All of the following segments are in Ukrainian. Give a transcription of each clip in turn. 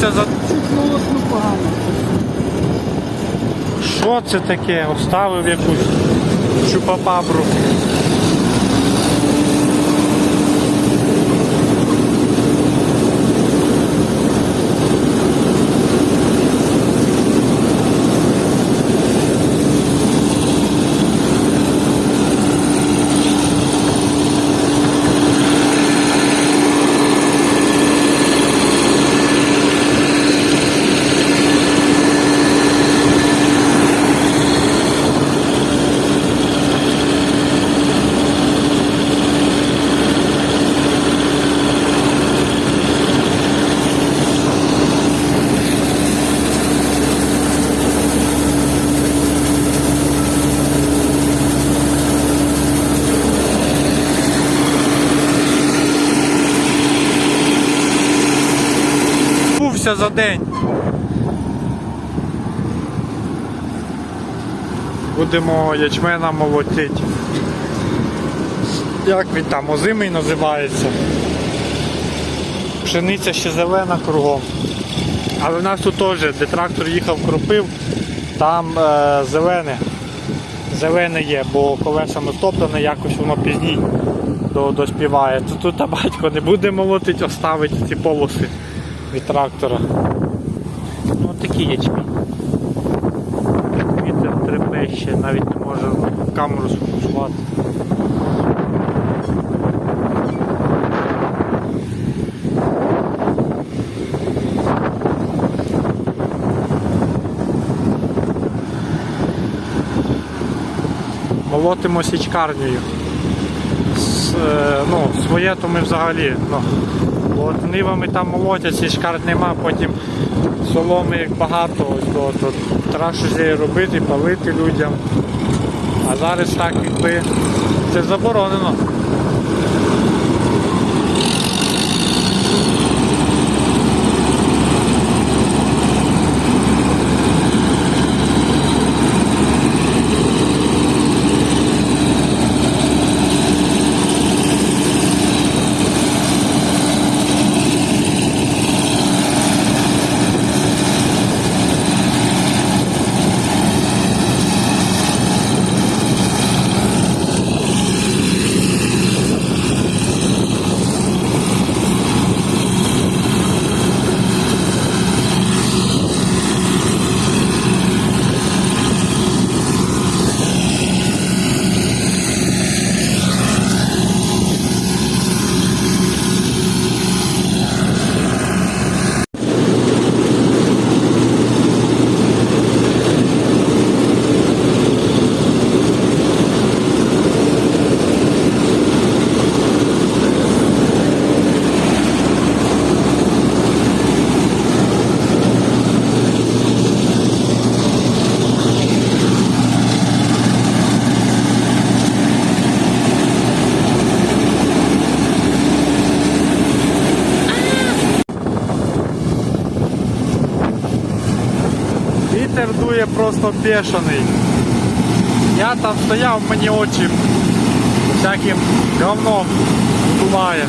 Дивлюся за... Що це таке? Оставив якусь чупапабру. Бувся за день. Будемо ячмена молотити. Як він там, озимий називається. Пшениця ще зелена кругом. Але в нас тут теж, де трактор їхав, кропив, там е, зелене. Зелене є, бо колесами топлене, якось воно пізній до, доспіває. Тут та батько не буде молотить, оставить ці полоси від трактора. Ну такі ячмінь. Вітер трепеще, навіть не може камеру сфокусувати. Молотимо січкарнею. Е, ну, своє то ми взагалі. Ну, от нивами там молотять, і шкарт нема, потім соломи як багато, то, то треба щось робити, палити людям. А зараз так якби це заборонено. Вітер дує просто бешений. Я там стояв, мені очі всяким говном дуває.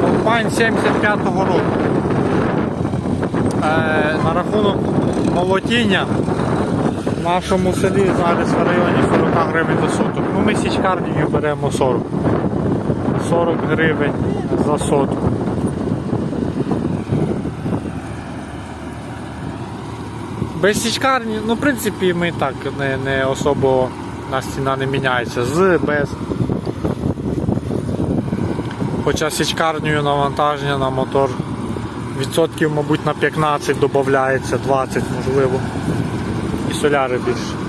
Комбайн 75-го року. На рахунок молотіння в нашому селі зараз в районі 40 гривень за соток. Ну ми січкарнею беремо 40. 40 гривень за сотку. Без січкарні, ну в принципі ми так не, не особо у нас ціна не міняється. З без. Хоча січкарнею навантаження на мотор відсотків, мабуть, на 15 додається, 20 можливо. І соляри більше.